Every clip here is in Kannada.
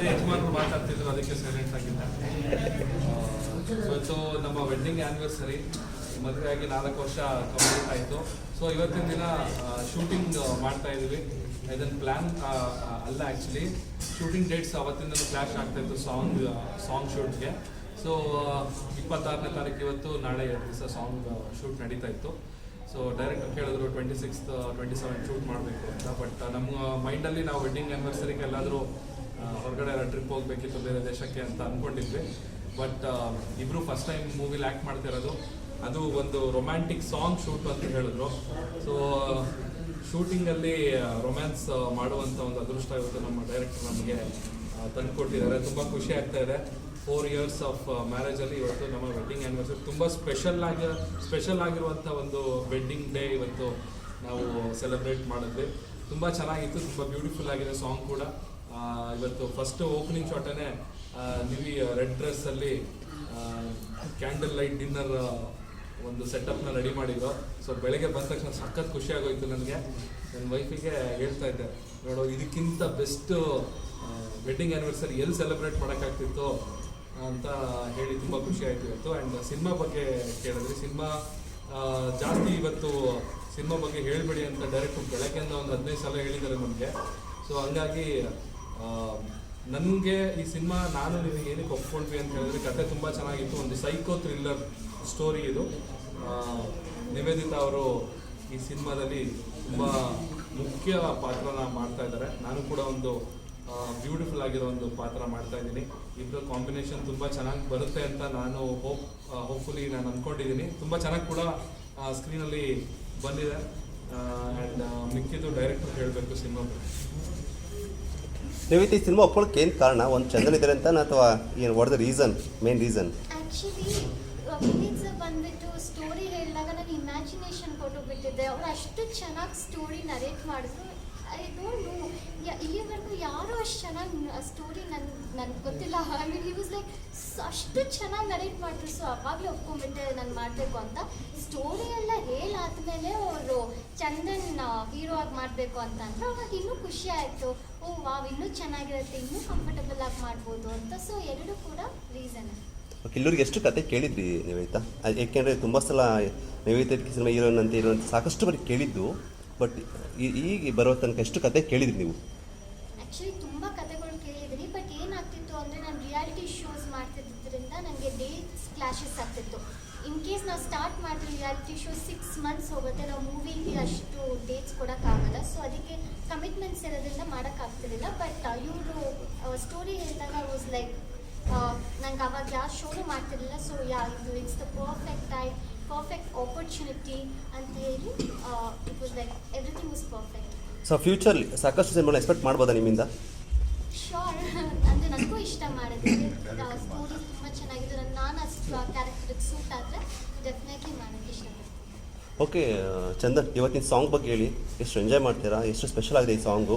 ಅದೇ ಯಜಮಾನರು ಮಾತಾಡ್ತಿದ್ರು, ಅದಕ್ಕೆ ಸೈಲೆಂಟ್ ಆಗಿದ್ದ ಇವತ್ತು ನಮ್ಮ ವೆಡ್ಡಿಂಗ್ ಆ್ಯನಿವರ್ಸರಿ ಮದುವೆ ಆಗಿ ನಾಲ್ಕು ವರ್ಷ ಕಂಪ್ಲೀಟ್ ಆಯಿತು. ಸೊ ಇವತ್ತಿನ ದಿನ ಶೂಟಿಂಗ್ ಮಾಡ್ತಾ ಇದ್ದೀವಿ. ಇದನ್ನು ಪ್ಲ್ಯಾನ್ ಅಲ್ಲ ಆ್ಯಕ್ಚುಲಿ ಶೂಟಿಂಗ್ ಡೇಟ್ಸ್ ಅವತ್ತಿಂದ ಕ್ಲಾಶ್ ಆಗ್ತಾ ಇತ್ತು ಸಾಂಗ್ ಸಾಂಗ್ ಶೂಟ್ಗೆ ಸೊ ಇಪ್ಪತ್ತಾರನೇ ತಾರೀಕು ಇವತ್ತು ನಾಳೆ ಎರಡು ದಿವಸ ಸಾಂಗ್ ಶೂಟ್ ನಡೀತಾ ಇತ್ತು. ಸೊ ಡೈರೆಕ್ಟ್ ಕೇಳಿದ್ರು twenty sixth twenty seven shoot ಮಾಡಬೇಕು ಅಂತ. ಬಟ್ ನಮ್ಮ ಮೈಂಡಲ್ಲಿ ನಾವು ವೆಡ್ಡಿಂಗ್ ಆ್ಯನಿವರ್ಸರಿಗೆ ಎಲ್ಲಾದರೂ ಹೊರಗಡೆ ಟ್ರಿಪ್ ಹೋಗ್ಬೇಕಿತ್ತು ಬೇರೆ ದೇಶಕ್ಕೆ ಅಂತ ಅಂದ್ಕೊಂಡಿದ್ವಿ ಬಟ್ ಇಬ್ರು ಫಸ್ಟ್ ಟೈಮ್ ಮೂವಿಲಿ ಆ್ಯಕ್ಟ್ ಮಾಡ್ತಿರೋದು ಅದು ಒಂದು ರೊಮ್ಯಾಂಟಿಕ್ ಸಾಂಗ್ ಶೂಟ್ ಅಂತ ಹೇಳಿದ್ರು. ಸೊ ಶೂಟಿಂಗಲ್ಲಿ ರೊಮ್ಯಾನ್ಸ್ ಮಾಡುವಂಥ ಒಂದು ಅದೃಷ್ಟ ಇವತ್ತು ನಮ್ಮ ಡೈರೆಕ್ಟರ್ ನಮಗೆ ತಂದುಕೊಟ್ಟಿದ್ದಾರೆ. ತುಂಬಾ ಖುಷಿ ಆಗ್ತಾ ಇದೆ. ಫೋರ್ ಇಯರ್ಸ್ ಆಫ್ ಮ್ಯಾರೇಜಲ್ಲಿ ಇವತ್ತು ನಮ್ಮ ವೆಡ್ಡಿಂಗ್ ಆ್ಯನಿವರ್ಸರಿ ತುಂಬ ಸ್ಪೆಷಲ್ ಆಗಿ ಸ್ಪೆಷಲ್ ಆಗಿರುವಂಥ ಒಂದು ವೆಡ್ಡಿಂಗ್ ಡೇ ಇವತ್ತು ನಾವು ಸೆಲೆಬ್ರೇಟ್ ಮಾಡಿದ್ವಿ. ತುಂಬ ಚೆನ್ನಾಗಿತ್ತು. ತುಂಬ ಬ್ಯೂಟಿಫುಲ್ ಆಗಿದೆ ಸಾಂಗ್ ಕೂಡ. ಇವತ್ತು ಫಸ್ಟ್ ಓಪನಿಂಗ್ ಶಾಟನೇ ನಿವಿ ರೆಡ್ ಡ್ರೆಸ್ ಅಲ್ಲಿ ಕ್ಯಾಂಡಲ್ ಲೈಟ್ ಡಿನ್ನರ್ ಒಂದು ಸೆಟಪ್ನ ರೆಡಿ ಮಾಡಿದ್ರು. ಸೊ ಬೆಳಗ್ಗೆ ಬಂದ ತಕ್ಷಣ ಸಖತ್ ಖುಷಿ ಆಗೋಯ್ತು ನನಗೆ. ನನ್ನ ವೈಫಿಗೆ ಹೇಳ್ತಾ ಇದ್ದೆ, ನೋಡು, ಇದಕ್ಕಿಂತ ಬೆಸ್ಟ್ ವೆಡ್ಡಿಂಗ್ ಆ್ಯನಿವರ್ಸರಿ ಎಲ್ಲಿ ಸೆಲೆಬ್ರೇಟ್ ಮಾಡೋಕ್ಕಾಗ್ತಿತ್ತು ಅಂತ ಹೇಳಿ ತುಂಬ ಖುಷಿ ಆಯಿತು ಇವತ್ತು. ಆ್ಯಂಡ್ ಸಿನಿಮಾ ಬಗ್ಗೆ ಕೇಳಿದ್ರಿ ಸಿನಿಮಾ ಜಾಸ್ತಿ ಇವತ್ತು ಸಿನಿಮಾ ಬಗ್ಗೆ ಹೇಳಬೇಡಿ ಅಂತ ಡೈರೆಕ್ಟ್ ಬೆಳಗ್ಗೆಯಿಂದ ಒಂದು ಹದಿನೈದು ಸಲ ಹೇಳಿದ್ದಾರೆ ನಮಗೆ. ಸೊ ಹಂಗಾಗಿ ನನಗೆ ಈ ಸಿನಿಮಾ ನಾನು ನಿನಗೆ ಏನಕ್ಕೆ ಒಪ್ಕೊಂಡ್ವಿ ಅಂತ ಹೇಳಿದ್ರೆ ಕತೆ ತುಂಬ ಚೆನ್ನಾಗಿತ್ತು. ಒಂದು ಸೈಕೋ ಥ್ರಿಲ್ಲರ್ ಸ್ಟೋರಿ ಇದು. ನಿವೇದಿತಾ ಅವರು ಈ ಸಿನಿಮಾದಲ್ಲಿ ತುಂಬ ಮುಖ್ಯ ಪಾತ್ರನ ಮಾಡ್ತಾ ಇದ್ದಾರೆ. ನಾನು ಕೂಡ ಒಂದು ಬ್ಯೂಟಿಫುಲ್ ಆಗಿರೋ ಒಂದು ಪಾತ್ರ ಮಾಡ್ತಾ ಇದ್ದೀನಿ. ಇಬ್ಬರ ಕಾಂಬಿನೇಷನ್ ತುಂಬ ಚೆನ್ನಾಗಿ ಬರುತ್ತೆ ಅಂತ ನಾನು ಹೋಪ್ ಹೋಪ್ಫುಲಿ ನಾನು ಅಂದ್ಕೊಂಡಿದ್ದೀನಿ ತುಂಬ ಚೆನ್ನಾಗಿ ಕೂಡ ಸ್ಕ್ರೀನಲ್ಲಿ ಬಂದಿದೆ. ಆ್ಯಂಡ್ ಮಿಕ್ಕಿದ್ದು ಡೈರೆಕ್ಟರ್ ಹೇಳಬೇಕು ಸಿನಿಮಾ ನೀವು ಈ ಸಿನಿಮಾ ಒಪ್ಕೊಳ್ಳೋಕೆ ಏನು ಕಾರಣ? ಒಂದು ಚಂದನ್ ಇದ್ದಾರೆ ಅಂತ ಅಥವಾ ಏನು what the reason main reason story ಹೇಳಿದಾಗ ನಾನು ಇಮ್ಯಾಜಿನೇಷನ್ ಕೊಟ್ಟುಬಿಟ್ಟಿದ್ದೆ ಅವ್ರು ಅಷ್ಟು ಚೆನ್ನಾಗಿ ಸ್ಟೋರಿ ನರೇಟ್ ಮಾಡಿದ್ರು. ಐ ಡೋಂಟ್ ನೋ ಇಲ್ಲಿವರೆಗೂ ಯಾರು ಅಷ್ಟು ಚೆನ್ನಾಗಿ ಸ್ಟೋರಿ ನನ್, ನನ್ಗೆ ಗೊತ್ತಿಲ್ಲ. I mean he was like ಅಷ್ಟು ಚೆನ್ನಾಗಿ ನರೇಟ್ ಮಾಡಿದ್ರು ಸೊ ಅವಾಗಲೇ ಒಪ್ಕೊಂಡ್ಬಿಟ್ಟೆ ನಾನು ಮಾಡಬೇಕು ಅಂತ. ಸ್ಟೋರಿ ಎಲ್ಲ ಹೇಳಾದ್ಮೇಲೆ ಅವರು ಚಂದನ್ ಹೀರೋ ಆಗಿ ಮಾಡಬೇಕು ಅಂತ ಅಂದ್ರೆ ಅವಾಗ ಇನ್ನೂ ಖುಷಿ ಆಯಿತು. ಓ, ವಾವ್, ಇನ್ನೂ ಚೆನ್ನಾಗಿರುತ್ತೆ, ಇನ್ನೂ ಕಂಫರ್ಟಬಲ್ ಆಗಿ ಮಾಡ್ಬೋದು ಅಂತ. ಸೊ ಎರಡು ಕೂಡ ರೀಸನ್ ಎಲ್ಲರಿಗೆ ಎಷ್ಟು ಕತೆ ಕೇಳಿದ್ರಿ, ನಿವೇದಿತಾ? ಏಕೆಂದರೆ ತುಂಬ ಸಲ ನಿವೇದಿತ ಸಿನಿಮಾ ಹೀರೋನಂತೆ ಅಂತ ಸಾಕಷ್ಟು ಬಾರಿ ಕೇಳಿದ್ದು. ಬಟ್ ಈಗ ಬರೋ ತನಕ ಎಷ್ಟು ಕತೆ ಕೇಳಿದ್ರಿ ನೀವು? ಆ್ಯಕ್ಚುಲಿ ತುಂಬ ಕತೆಗಳು ಕೇಳಿದ್ದೀನಿ ಬಟ್ ಏನಾಗ್ತಿತ್ತು ಅಂದರೆ ನಾನು ರಿಯಾಲಿಟಿ ಶೋಸ್ ಮಾಡ್ತಿದ್ದರಿಂದ ನನಗೆ ಡೇಟ್ಸ್ ಕ್ಲಾಶಸ್ ಆಗ್ತಿತ್ತು. ಇನ್ ಕೇಸ್ ನಾವು ಸ್ಟಾರ್ಟ್ ಮಾಡಿದ್ರೆ ರಿಯಾಲಿಟಿ ಶೋ ಸಿಕ್ಸ್ ಮಂತ್ಸ್ ಹೋಗುತ್ತೆ, ನಾವು ಮೂವಿಗೆ ಅಷ್ಟು ಡೇಟ್ಸ್ ಕೊಡೋಕ್ಕಾಗಲ್ಲ. ಸೊ ಅದಕ್ಕೆ ಕಮಿಟ್ಮೆಂಟ್ಸ್ ಇರೋದ್ರಿಂದ ಮಾಡೋಕ್ಕಾಗ್ತಿರಲಿಲ್ಲ ಬಟ್ ಇವರು ಸ್ಟೋರಿ ಹೇಳಿದಾಗ ವಾಸ್ ಲೈಕ್ ನಂಗೆ ಅವಾಗ ಯಾವ ಶೋನು ಮಾಡ್ತಿರಲಿಲ್ಲ. ಸೊ ಯಾ ಇದು it's the perfect time perfect opportunity ಅಂತ ಹೇಳಿ it was like everything was perfect so futurely ಸಾಕಷ್ಟು ಸಿನಿಮಾನ ಎಕ್ಸ್ಪೆಕ್ಟ್ ಮಾಡ್ಬೋದಾ ನಿಮ್ಮಿಂದ? ಶೋರ್ ಅಂದರೆ ನನಗೂ ಇಷ್ಟ ಮಾಡಿದ್ರೆ ಸ್ಟೋರಿ ತುಂಬ ಚೆನ್ನಾಗಿದೆ. ನಾನು ನಾನು ಅಷ್ಟು ಆ ಕ್ಯಾರೆಕ್ಟರ್ಗೆ ಸೂಟ್ ಆದರೆ ಡೆಫಿನೆಟ್ಲಿ ಮಾಡೋಕ್ಕೆ ಇಷ್ಟಪಡ್ತೀನಿ ಓಕೆ ಚಂದನ್ ಇವತ್ತಿನ ಸಾಂಗ್ ಬಗ್ಗೆ ಹೇಳಿ. ಎಷ್ಟು ಎಂಜಾಯ್ ಮಾಡ್ತೀರಾ? ಎಷ್ಟು ಸ್ಪೆಷಲ್ ಆಗಿದೆ ಈ ಸಾಂಗು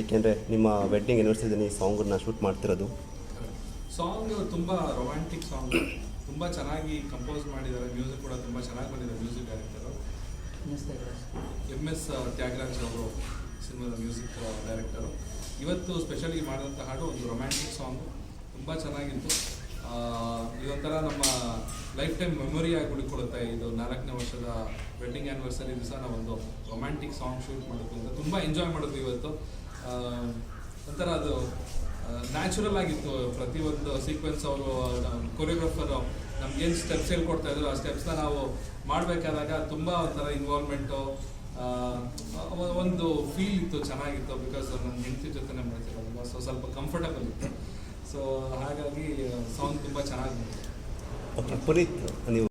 ಏಕೆಂದರೆ ನಿಮ್ಮ ವೆಡ್ಡಿಂಗ್ ಆ್ಯನಿವರ್ಸರಿ ಈ ಸಾಂಗನ್ನ ಶೂಟ್ ಮಾಡ್ತಿರೋದು. ಸಾಂಗ್ ತುಂಬ ರೊಮ್ಯಾಂಟಿಕ್ ಸಾಂಗ್ ತುಂಬ ಚೆನ್ನಾಗಿ ಕಂಪೋಸ್ ಮಾಡಿದ್ದಾರೆ ಮ್ಯೂಸಿಕ್ ಕೂಡ ತುಂಬ ಚೆನ್ನಾಗಿ ಬಂದಿದೆ music director M S Thyagaraj ಅವರು ಸಿನಿಮಾದ ಮ್ಯೂಸಿಕ್ ಡೈರೆಕ್ಟರು ಇವತ್ತು ಸ್ಪೆಷಲಿ ಮಾಡಿದಂಥ ಹಾಡು ಒಂದು ರೊಮ್ಯಾಂಟಿಕ್ ಸಾಂಗು ತುಂಬ ಚೆನ್ನಾಗಿತ್ತು. ಇದೊಂಥರ ನಮ್ಮ ಲೈಫ್ ಟೈಮ್ ಮೆಮೊರಿ ಆಗಿ ಉಳ್ಕೊಳ್ಳುತ್ತೆ ಇದು ನಾಲ್ಕನೇ ವರ್ಷದ ವೆಡ್ಡಿಂಗ್ ಆ್ಯನಿವರ್ಸರಿ ದಿವಸ ನಾವೊಂದು ರೊಮ್ಯಾಂಟಿಕ್ ಸಾಂಗ್ ಶೂಟ್ ಮಾಡಿದ್ವಿ ಅಂತ ತುಂಬ ಎಂಜಾಯ್ ಮಾಡಿದ್ವಿ ಇವತ್ತು. ಒಂಥರ ಅದು ನ್ಯಾಚುರಲ್ ಆಗಿತ್ತು ಪ್ರತಿಯೊಂದು ಸೀಕ್ವೆನ್ಸ್ ಅವರು ಕೊರಿಯೋಗ್ರಾಫರ್ ನಮ್ಗೇನು ಸ್ಟೆಪ್ಸ್ ಹೇಳ್ಕೊಡ್ತಾ ಇದ್ರು, ಆ ಸ್ಟೆಪ್ಸ್ನ ನಾವು ಮಾಡಬೇಕಾದಾಗ ತುಂಬ ಒಂಥರ ಇನ್ವಾಲ್ವ್ಮೆಂಟು ಒಂದು ಫೀಲ್ ಇತ್ತು, ಚೆನ್ನಾಗಿತ್ತು ಬಿಕಾಸ್ ನನ್ನ ಹೆಂಡತಿ ಜೊತೆನೇ ಮಾಡ್ತಿರೋದಲ್ಲ ಸೊ ಸ್ವಲ್ಪ ಕಂಫರ್ಟಬಲ್ ಇತ್ತು. ಸೊ ಹಾಗಾಗಿ ಸಾಂಗ್ ತುಂಬ ಚೆನ್ನಾಗಿ ಪುನೀತ್ ನೀವು